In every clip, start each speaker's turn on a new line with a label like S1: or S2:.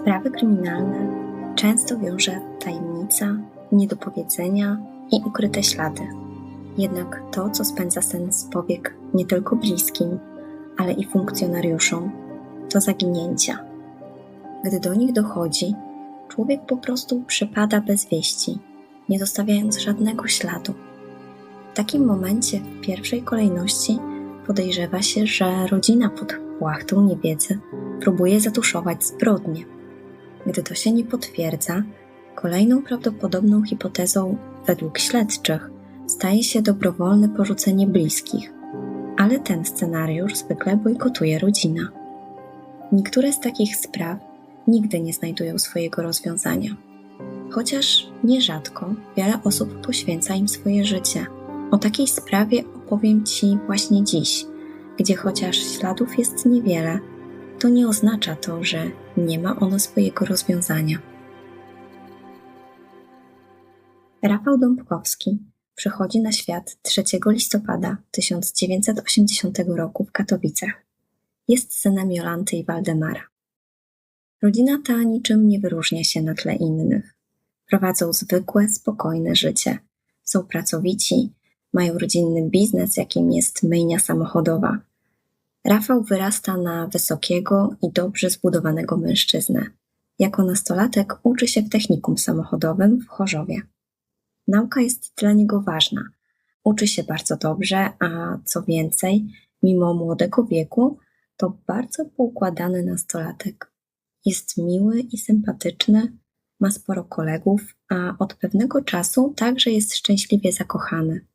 S1: Sprawy kryminalne często wiąże tajemnica, niedopowiedzenia i ukryte ślady. Jednak to, co spędza sen z powiek nie tylko bliskim, ale i funkcjonariuszom, to zaginięcia. Gdy do nich dochodzi, człowiek po prostu przepada bez wieści, nie zostawiając żadnego śladu. W takim momencie w pierwszej kolejności podejrzewa się, że rodzina pod płachtą niewiedzy próbuje zatuszować zbrodnię. Gdy to się nie potwierdza, kolejną prawdopodobną hipotezą według śledczych staje się dobrowolne porzucenie bliskich, ale ten scenariusz zwykle bojkotuje rodzina. Niektóre z takich spraw nigdy nie znajdują swojego rozwiązania, chociaż nierzadko wiele osób poświęca im swoje życie. O takiej sprawie opowiem Ci właśnie dziś, gdzie chociaż śladów jest niewiele, to nie oznacza to, że nie ma ono swojego rozwiązania. Rafał Dąbkowski przychodzi na świat 3 listopada 1980 roku w Katowicach. Jest synem Jolanty i Waldemara. Rodzina ta niczym nie wyróżnia się na tle innych. Prowadzą zwykłe, spokojne życie. Są pracowici, mają rodzinny biznes, jakim jest myjnia samochodowa. Rafał wyrasta na wysokiego i dobrze zbudowanego mężczyznę. Jako nastolatek uczy się w technikum samochodowym w Chorzowie. Nauka jest dla niego ważna. Uczy się bardzo dobrze, a co więcej, mimo młodego wieku, to bardzo poukładany nastolatek. Jest miły i sympatyczny, ma sporo kolegów, a od pewnego czasu także jest szczęśliwie zakochany.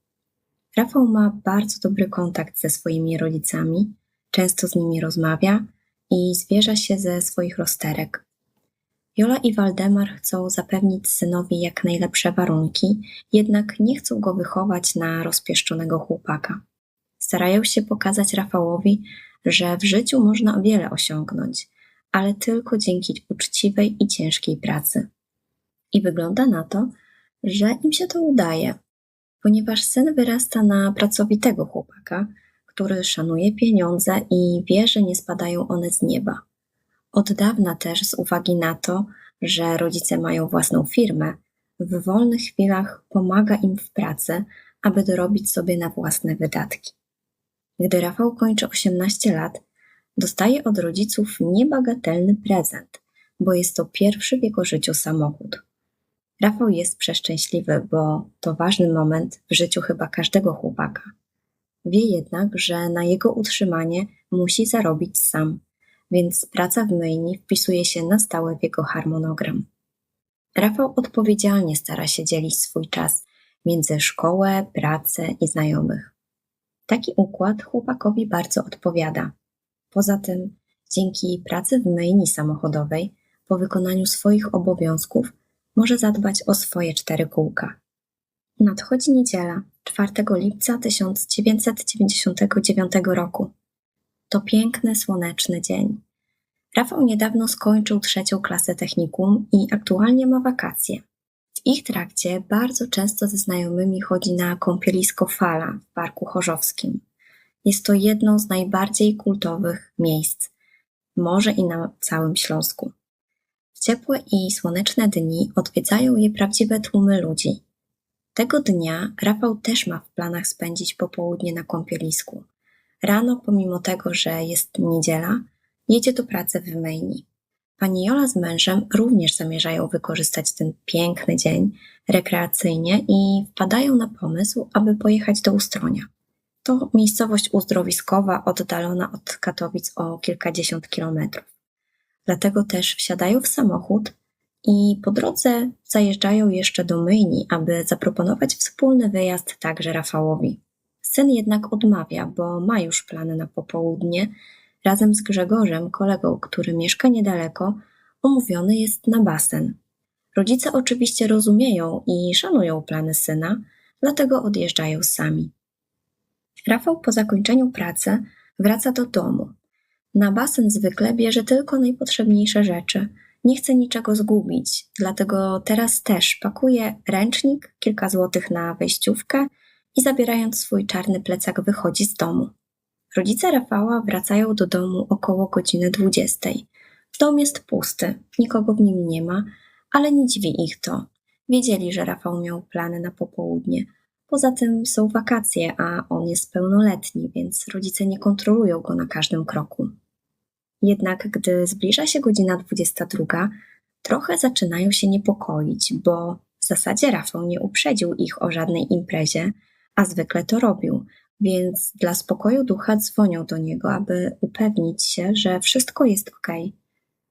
S1: Rafał ma bardzo dobry kontakt ze swoimi rodzicami, często z nimi rozmawia i zwierza się ze swoich rozterek. Jola i Waldemar chcą zapewnić synowi jak najlepsze warunki, jednak nie chcą go wychować na rozpieszczonego chłopaka. Starają się pokazać Rafałowi, że w życiu można wiele osiągnąć, ale tylko dzięki uczciwej i ciężkiej pracy. I wygląda na to, że im się to udaje, ponieważ syn wyrasta na pracowitego chłopaka, który szanuje pieniądze i wie, że nie spadają one z nieba. Od dawna też z uwagi na to, że rodzice mają własną firmę, w wolnych chwilach pomaga im w pracy, aby dorobić sobie na własne wydatki. Gdy Rafał kończy 18 lat, dostaje od rodziców niebagatelny prezent, bo jest to pierwszy w jego życiu samochód. Rafał jest przeszczęśliwy, bo to ważny moment w życiu chyba każdego chłopaka. Wie jednak, że na jego utrzymanie musi zarobić sam, więc praca w myjni wpisuje się na stałe w jego harmonogram. Rafał odpowiedzialnie stara się dzielić swój czas między szkołę, pracę i znajomych. Taki układ chłopakowi bardzo odpowiada. Poza tym, dzięki pracy w myjni samochodowej, po wykonaniu swoich obowiązków, może zadbać o swoje cztery kółka. Nadchodzi niedziela, 4 lipca 1999 roku. To piękny, słoneczny dzień. Rafał niedawno skończył trzecią klasę technikum i aktualnie ma wakacje. W ich trakcie bardzo często ze znajomymi chodzi na kąpielisko Fala w Parku Chorzowskim. Jest to jedno z najbardziej kultowych miejsc, może i na całym Śląsku. W ciepłe i słoneczne dni odwiedzają je prawdziwe tłumy ludzi. Tego dnia Rafał też ma w planach spędzić popołudnie na kąpielisku. Rano, pomimo tego, że jest niedziela, jedzie do pracy w myjni. Pani Jola z mężem również zamierzają wykorzystać ten piękny dzień rekreacyjnie i wpadają na pomysł, aby pojechać do Ustronia. To miejscowość uzdrowiskowa oddalona od Katowic o kilkadziesiąt kilometrów. Dlatego też wsiadają w samochód i po drodze zajeżdżają jeszcze do myjni, aby zaproponować wspólny wyjazd także Rafałowi. Syn jednak odmawia, bo ma już plany na popołudnie. Razem z Grzegorzem, kolegą, który mieszka niedaleko, umówiony jest na basen. Rodzice oczywiście rozumieją i szanują plany syna, dlatego odjeżdżają sami. Rafał po zakończeniu pracy wraca do domu. Na basen zwykle bierze tylko najpotrzebniejsze rzeczy – nie chce niczego zgubić, dlatego teraz też pakuje ręcznik, kilka złotych na wejściówkę i zabierając swój czarny plecak wychodzi z domu. Rodzice Rafała wracają do domu około godziny 20. Dom jest pusty, nikogo w nim nie ma, ale nie dziwi ich to. Wiedzieli, że Rafał miał plany na popołudnie. Poza tym są wakacje, a on jest pełnoletni, więc rodzice nie kontrolują go na każdym kroku. Jednak gdy zbliża się godzina 22, trochę zaczynają się niepokoić, bo w zasadzie Rafał nie uprzedził ich o żadnej imprezie, a zwykle to robił, więc dla spokoju ducha dzwonią do niego, aby upewnić się, że wszystko jest ok.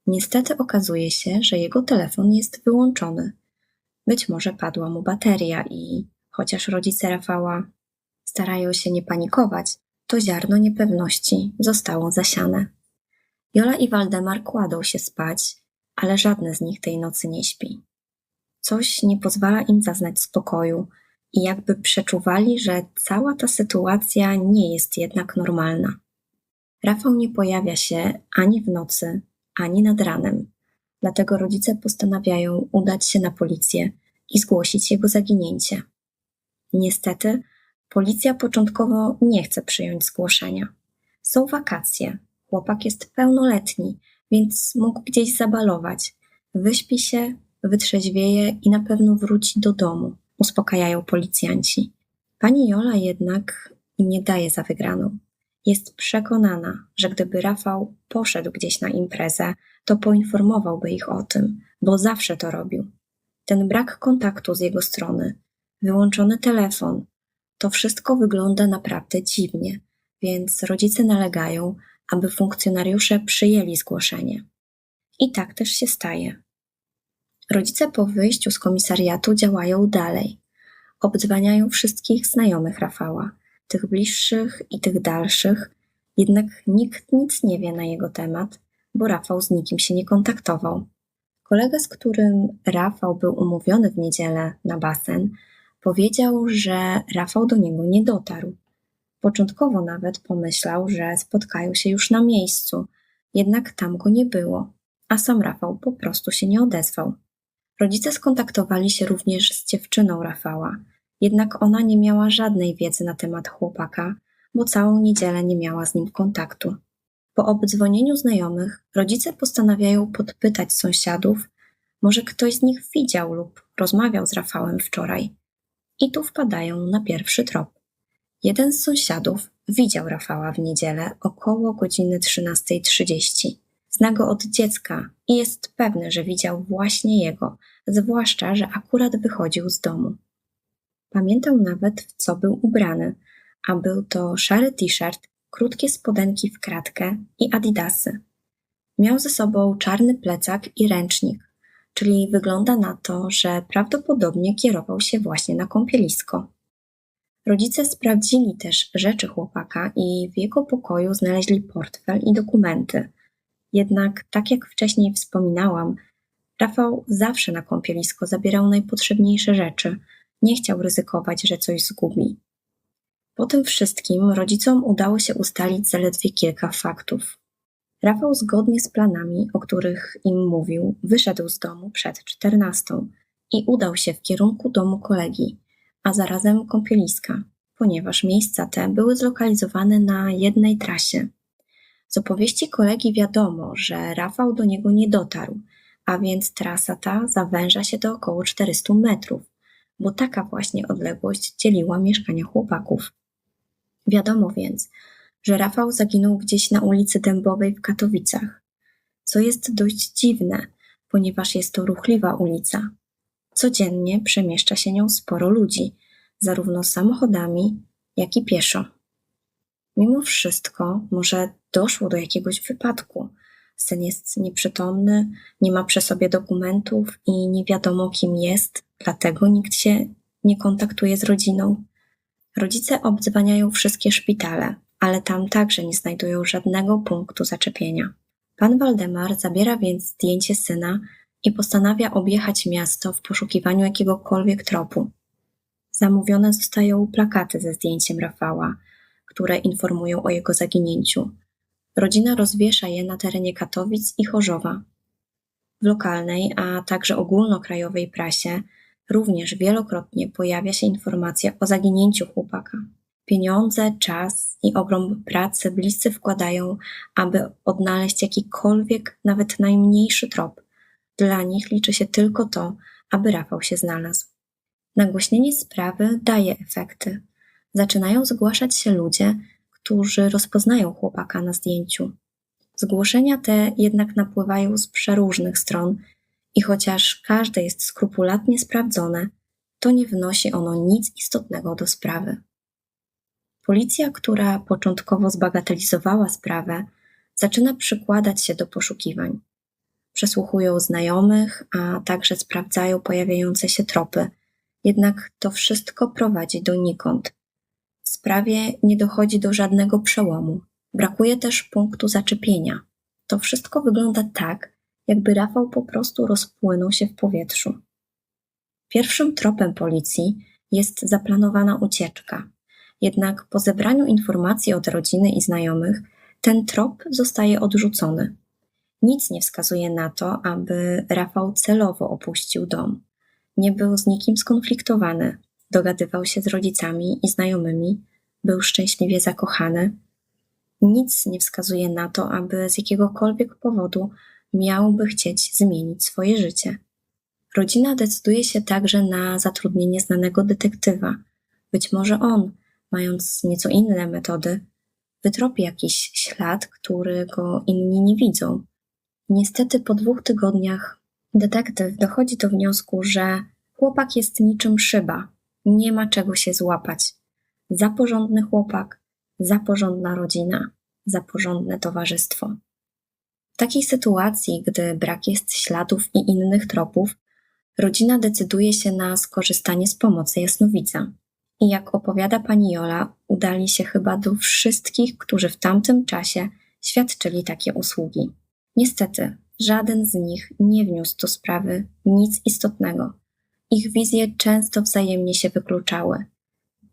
S1: Niestety okazuje się, że jego telefon jest wyłączony. Być może padła mu bateria i chociaż rodzice Rafała starają się nie panikować, to ziarno niepewności zostało zasiane. Jola i Waldemar kładą się spać, ale żadne z nich tej nocy nie śpi. Coś nie pozwala im zaznać spokoju i jakby przeczuwali, że cała ta sytuacja nie jest jednak normalna. Rafał nie pojawia się ani w nocy, ani nad ranem. Dlatego rodzice postanawiają udać się na policję i zgłosić jego zaginięcie. Niestety, policja początkowo nie chce przyjąć zgłoszenia. Są wakacje, chłopak jest pełnoletni, więc mógł gdzieś zabalować. Wyśpi się, wytrzeźwieje i na pewno wróci do domu, uspokajają policjanci. Pani Jola jednak nie daje za wygraną. Jest przekonana, że gdyby Rafał poszedł gdzieś na imprezę, to poinformowałby ich o tym, bo zawsze to robił. Ten brak kontaktu z jego strony, wyłączony telefon, to wszystko wygląda naprawdę dziwnie, więc rodzice nalegają, aby funkcjonariusze przyjęli zgłoszenie. I tak też się staje. Rodzice po wyjściu z komisariatu działają dalej. Obdzwaniają wszystkich znajomych Rafała, tych bliższych i tych dalszych, jednak nikt nic nie wie na jego temat, bo Rafał z nikim się nie kontaktował. Kolega, z którym Rafał był umówiony w niedzielę na basen, powiedział, że Rafał do niego nie dotarł. Początkowo nawet pomyślał, że spotkają się już na miejscu, jednak tam go nie było, a sam Rafał po prostu się nie odezwał. Rodzice skontaktowali się również z dziewczyną Rafała, jednak ona nie miała żadnej wiedzy na temat chłopaka, bo całą niedzielę nie miała z nim kontaktu. Po obdzwonieniu znajomych rodzice postanawiają podpytać sąsiadów, może ktoś z nich widział lub rozmawiał z Rafałem wczoraj. I tu wpadają na pierwszy trop. Jeden z sąsiadów widział Rafała w niedzielę około godziny 13.30. Zna go od dziecka i jest pewny, że widział właśnie jego, zwłaszcza, że akurat wychodził z domu. Pamiętał nawet, w co był ubrany, a był to szary t-shirt, krótkie spodenki w kratkę i adidasy. Miał ze sobą czarny plecak i ręcznik, czyli wygląda na to, że prawdopodobnie kierował się właśnie na kąpielisko. Rodzice sprawdzili też rzeczy chłopaka i w jego pokoju znaleźli portfel i dokumenty. Jednak, tak jak wcześniej wspominałam, Rafał zawsze na kąpielisko zabierał najpotrzebniejsze rzeczy. Nie chciał ryzykować, że coś zgubi. Po tym wszystkim rodzicom udało się ustalić zaledwie kilka faktów. Rafał zgodnie z planami, o których im mówił, wyszedł z domu przed czternastą i udał się w kierunku domu kolegi, a zarazem kąpieliska, ponieważ miejsca te były zlokalizowane na jednej trasie. Z opowieści kolegi wiadomo, że Rafał do niego nie dotarł, a więc trasa ta zawęża się do około 400 metrów, bo taka właśnie odległość dzieliła mieszkania chłopaków. Wiadomo więc, że Rafał zaginął gdzieś na ulicy Dębowej w Katowicach, co jest dość dziwne, ponieważ jest to ruchliwa ulica. Codziennie przemieszcza się nią sporo ludzi, zarówno samochodami, jak i pieszo. Mimo wszystko, może doszło do jakiegoś wypadku. Syn jest nieprzytomny, nie ma przy sobie dokumentów i nie wiadomo kim jest, dlatego nikt się nie kontaktuje z rodziną. Rodzice obdzwaniają wszystkie szpitale, ale tam także nie znajdują żadnego punktu zaczepienia. Pan Waldemar zabiera więc zdjęcie syna i postanawia objechać miasto w poszukiwaniu jakiegokolwiek tropu. Zamówione zostają plakaty ze zdjęciem Rafała, które informują o jego zaginięciu. Rodzina rozwiesza je na terenie Katowic i Chorzowa. W lokalnej, a także ogólnokrajowej prasie również wielokrotnie pojawia się informacja o zaginięciu chłopaka. Pieniądze, czas i ogrom pracy bliscy wkładają, aby odnaleźć jakikolwiek, nawet najmniejszy trop. Dla nich liczy się tylko to, aby Rafał się znalazł. Nagłośnienie sprawy daje efekty. Zaczynają zgłaszać się ludzie, którzy rozpoznają chłopaka na zdjęciu. Zgłoszenia te jednak napływają z przeróżnych stron i chociaż każde jest skrupulatnie sprawdzone, to nie wnosi ono nic istotnego do sprawy. Policja, która początkowo zbagatelizowała sprawę, zaczyna przykładać się do poszukiwań. Przesłuchują znajomych, a także sprawdzają pojawiające się tropy, jednak to wszystko prowadzi donikąd. W sprawie nie dochodzi do żadnego przełomu. Brakuje też punktu zaczepienia. To wszystko wygląda tak, jakby Rafał po prostu rozpłynął się w powietrzu. Pierwszym tropem policji jest zaplanowana ucieczka. Jednak po zebraniu informacji od rodziny i znajomych, ten trop zostaje odrzucony. Nic nie wskazuje na to, aby Rafał celowo opuścił dom. Nie był z nikim skonfliktowany, dogadywał się z rodzicami i znajomymi, był szczęśliwie zakochany. Nic nie wskazuje na to, aby z jakiegokolwiek powodu miałby chcieć zmienić swoje życie. Rodzina decyduje się także na zatrudnienie znanego detektywa. Być może on, mając nieco inne metody, wytropi jakiś ślad, którego inni nie widzą. Niestety po dwóch tygodniach detektyw dochodzi do wniosku, że chłopak jest niczym szyba, nie ma czego się złapać. Za porządny chłopak, za porządna rodzina, za porządne towarzystwo. W takiej sytuacji, gdy brak jest śladów i innych tropów, rodzina decyduje się na skorzystanie z pomocy jasnowidza. I jak opowiada pani Jola, udali się chyba do wszystkich, którzy w tamtym czasie świadczyli takie usługi. Niestety, żaden z nich nie wniósł do sprawy nic istotnego. Ich wizje często wzajemnie się wykluczały.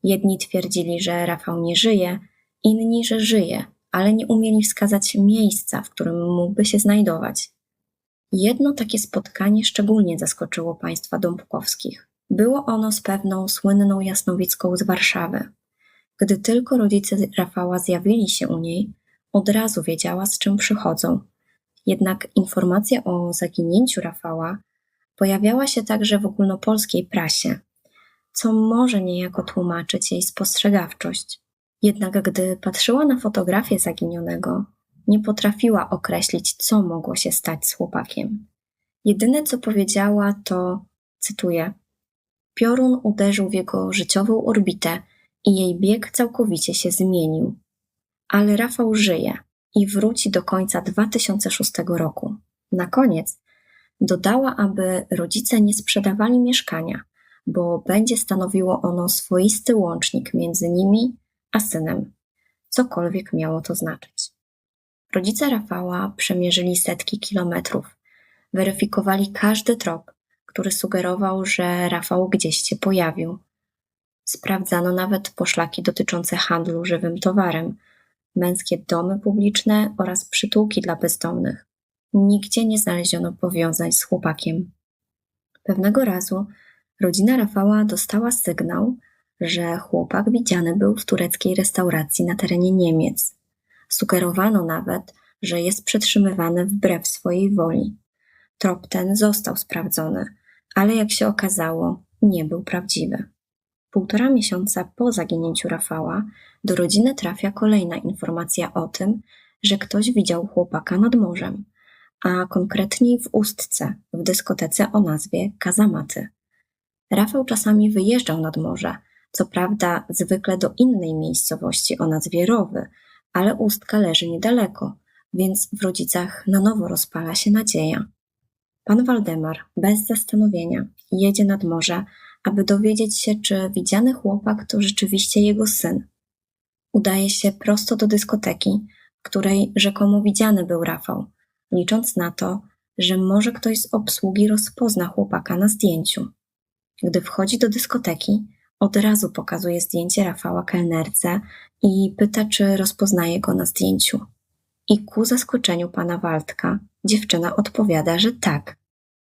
S1: Jedni twierdzili, że Rafał nie żyje, inni, że żyje, ale nie umieli wskazać miejsca, w którym mógłby się znajdować. Jedno takie spotkanie szczególnie zaskoczyło państwa Dąbkowskich. Było ono z pewną słynną jasnowicką z Warszawy. Gdy tylko rodzice Rafała zjawili się u niej, od razu wiedziała, z czym przychodzą. Jednak informacja o zaginięciu Rafała pojawiała się także w ogólnopolskiej prasie, co może niejako tłumaczyć jej spostrzegawczość. Jednak gdy patrzyła na fotografię zaginionego, nie potrafiła określić, co mogło się stać z chłopakiem. Jedyne, co powiedziała, to, cytuję, piorun uderzył w jego życiową orbitę i jej bieg całkowicie się zmienił. Ale Rafał żyje i wróci do końca 2006 roku. Na koniec dodała, aby rodzice nie sprzedawali mieszkania, bo będzie stanowiło ono swoisty łącznik między nimi a synem, cokolwiek miało to znaczyć. Rodzice Rafała przemierzyli setki kilometrów, weryfikowali każdy trop, który sugerował, że Rafał gdzieś się pojawił. Sprawdzano nawet poszlaki dotyczące handlu żywym towarem, męskie domy publiczne oraz przytułki dla bezdomnych. Nigdzie nie znaleziono powiązań z chłopakiem. Pewnego razu rodzina Rafała dostała sygnał, że chłopak widziany był w tureckiej restauracji na terenie Niemiec. Sugerowano nawet, że jest przetrzymywany wbrew swojej woli. Trop ten został sprawdzony, ale jak się okazało, nie był prawdziwy. Półtora miesiąca po zaginięciu Rafała do rodziny trafia kolejna informacja o tym, że ktoś widział chłopaka nad morzem, a konkretniej w Ustce, w dyskotece o nazwie Kazamaty. Rafał czasami wyjeżdżał nad morze, co prawda zwykle do innej miejscowości o nazwie Rowy, ale Ustka leży niedaleko, więc w rodzicach na nowo rozpala się nadzieja. Pan Waldemar, bez zastanowienia, jedzie nad morze, aby dowiedzieć się, czy widziany chłopak to rzeczywiście jego syn. Udaje się prosto do dyskoteki, w której rzekomo widziany był Rafał, licząc na to, że może ktoś z obsługi rozpozna chłopaka na zdjęciu. Gdy wchodzi do dyskoteki, od razu pokazuje zdjęcie Rafała kelnerce i pyta, czy rozpoznaje go na zdjęciu. I ku zaskoczeniu pana Waldka, dziewczyna odpowiada, że tak,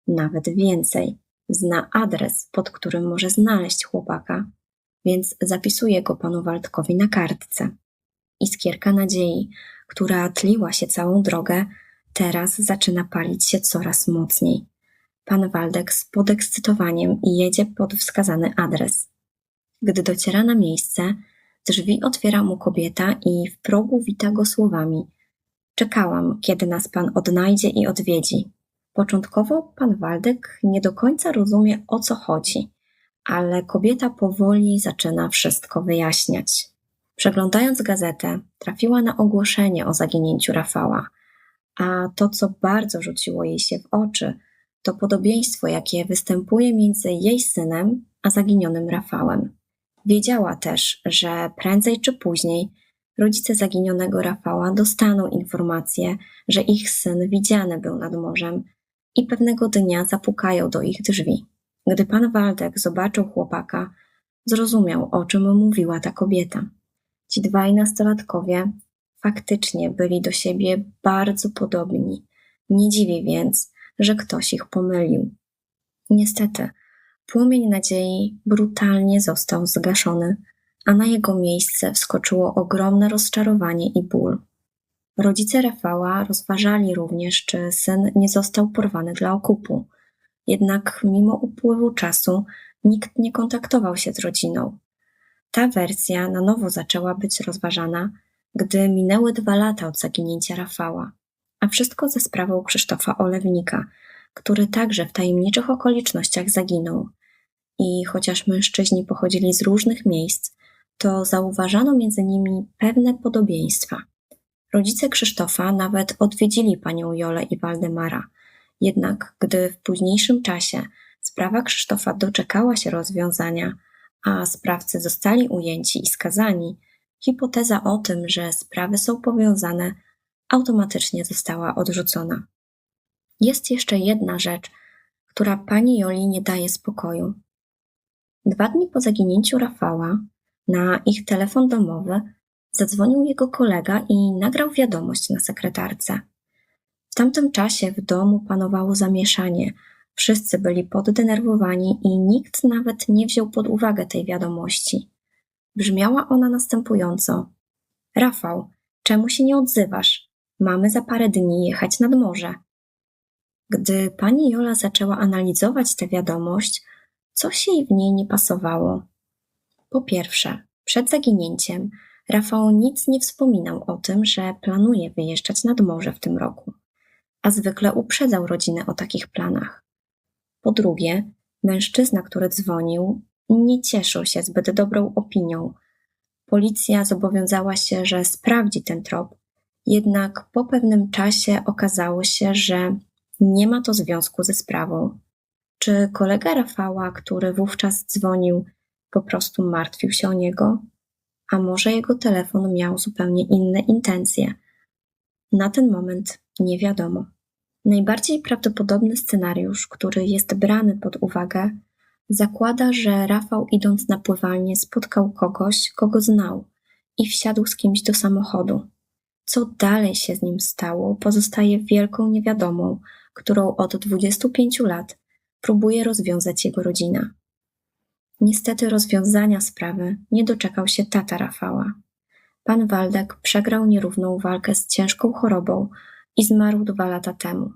S1: nawet więcej. Zna adres, pod którym może znaleźć chłopaka, więc zapisuje go panu Waldkowi na kartce. Iskierka nadziei, która tliła się całą drogę, teraz zaczyna palić się coraz mocniej. Pan Waldek z podekscytowaniem jedzie pod wskazany adres. Gdy dociera na miejsce, drzwi otwiera mu kobieta i w progu wita go słowami: Czekałam, kiedy nas pan odnajdzie i odwiedzi. Początkowo pan Waldek nie do końca rozumie o co chodzi, ale kobieta powoli zaczyna wszystko wyjaśniać. Przeglądając gazetę, trafiła na ogłoszenie o zaginięciu Rafała, a to, co bardzo rzuciło jej się w oczy, to podobieństwo, jakie występuje między jej synem a zaginionym Rafałem. Wiedziała też, że prędzej czy później rodzice zaginionego Rafała dostaną informację, że ich syn widziany był nad morzem i pewnego dnia zapukają do ich drzwi. Gdy pan Waldek zobaczył chłopaka, zrozumiał, o czym mówiła ta kobieta. Ci dwaj nastolatkowie faktycznie byli do siebie bardzo podobni. Nie dziwię więc, że ktoś ich pomylił. Niestety, płomień nadziei brutalnie został zgaszony, a na jego miejsce wskoczyło ogromne rozczarowanie i ból. Rodzice Rafała rozważali również, czy syn nie został porwany dla okupu. Jednak mimo upływu czasu nikt nie kontaktował się z rodziną. Ta wersja na nowo zaczęła być rozważana, gdy minęły dwa lata od zaginięcia Rafała, a wszystko ze sprawą Krzysztofa Olewnika, który także w tajemniczych okolicznościach zaginął. I chociaż mężczyźni pochodzili z różnych miejsc, to zauważano między nimi pewne podobieństwa. Rodzice Krzysztofa nawet odwiedzili panią Jolę i Waldemara, jednak gdy w późniejszym czasie sprawa Krzysztofa doczekała się rozwiązania, a sprawcy zostali ujęci i skazani, hipoteza o tym, że sprawy są powiązane, automatycznie została odrzucona. Jest jeszcze jedna rzecz, która pani Joli nie daje spokoju. Dwa dni po zaginięciu Rafała na ich telefon domowy zadzwonił jego kolega i nagrał wiadomość na sekretarce. W tamtym czasie w domu panowało zamieszanie, wszyscy byli poddenerwowani i nikt nawet nie wziął pod uwagę tej wiadomości. Brzmiała ona następująco: Rafał, czemu się nie odzywasz? Mamy za parę dni jechać nad morze. Gdy pani Jola zaczęła analizować tę wiadomość, coś jej w niej nie pasowało. Po pierwsze, przed zaginięciem Rafał nic nie wspominał o tym, że planuje wyjeżdżać nad morze w tym roku, a zwykle uprzedzał rodzinę o takich planach. Po drugie, mężczyzna, który dzwonił, nie cieszył się zbyt dobrą opinią. Policja zobowiązała się, że sprawdzi ten trop, jednak po pewnym czasie okazało się, że nie ma to związku ze sprawą. Czy kolega Rafała, który wówczas dzwonił, po prostu martwił się o niego? A może jego telefon miał zupełnie inne intencje? Na ten moment nie wiadomo. Najbardziej prawdopodobny scenariusz, który jest brany pod uwagę, zakłada, że Rafał idąc na pływalnię spotkał kogoś, kogo znał i wsiadł z kimś do samochodu. Co dalej się z nim stało, pozostaje wielką niewiadomą, którą od 25 lat próbuje rozwiązać jego rodzina. Niestety rozwiązania sprawy nie doczekał się tata Rafała. Pan Waldek przegrał nierówną walkę z ciężką chorobą i zmarł dwa lata temu.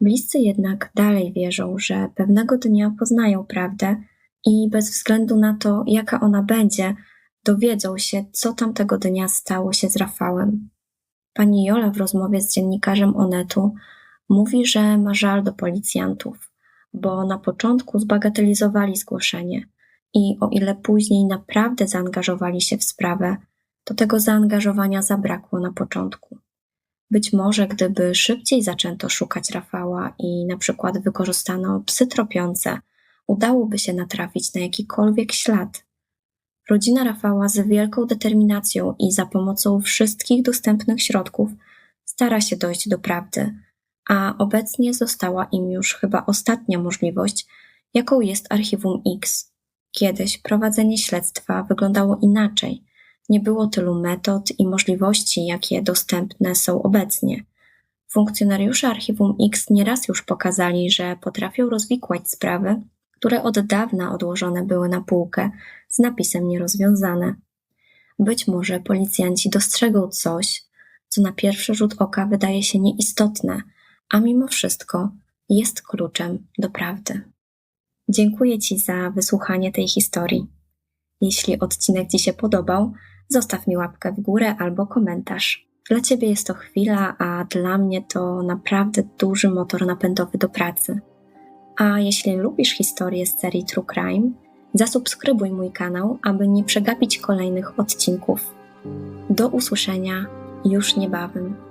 S1: Bliscy jednak dalej wierzą, że pewnego dnia poznają prawdę i bez względu na to, jaka ona będzie, dowiedzą się, co tamtego dnia stało się z Rafałem. Pani Jola w rozmowie z dziennikarzem Onetu mówi, że ma żal do policjantów, bo na początku zbagatelizowali zgłoszenie i o ile później naprawdę zaangażowali się w sprawę, to tego zaangażowania zabrakło na początku. Być może gdyby szybciej zaczęto szukać Rafała i na przykład wykorzystano psy tropiące, udałoby się natrafić na jakikolwiek ślad. Rodzina Rafała z wielką determinacją i za pomocą wszystkich dostępnych środków stara się dojść do prawdy, a obecnie została im już chyba ostatnia możliwość, jaką jest Archiwum X. Kiedyś prowadzenie śledztwa wyglądało inaczej – nie było tylu metod i możliwości, jakie dostępne są obecnie. Funkcjonariusze Archiwum X nieraz już pokazali, że potrafią rozwikłać sprawy, które od dawna odłożone były na półkę z napisem nierozwiązane. Być może policjanci dostrzegą coś, co na pierwszy rzut oka wydaje się nieistotne, a mimo wszystko jest kluczem do prawdy. Dziękuję Ci za wysłuchanie tej historii. Jeśli odcinek Ci się podobał, zostaw mi łapkę w górę albo komentarz. Dla Ciebie jest to chwila, a dla mnie to naprawdę duży motor napędowy do pracy. A jeśli lubisz historię z serii True Crime, zasubskrybuj mój kanał, aby nie przegapić kolejnych odcinków. Do usłyszenia już niebawem.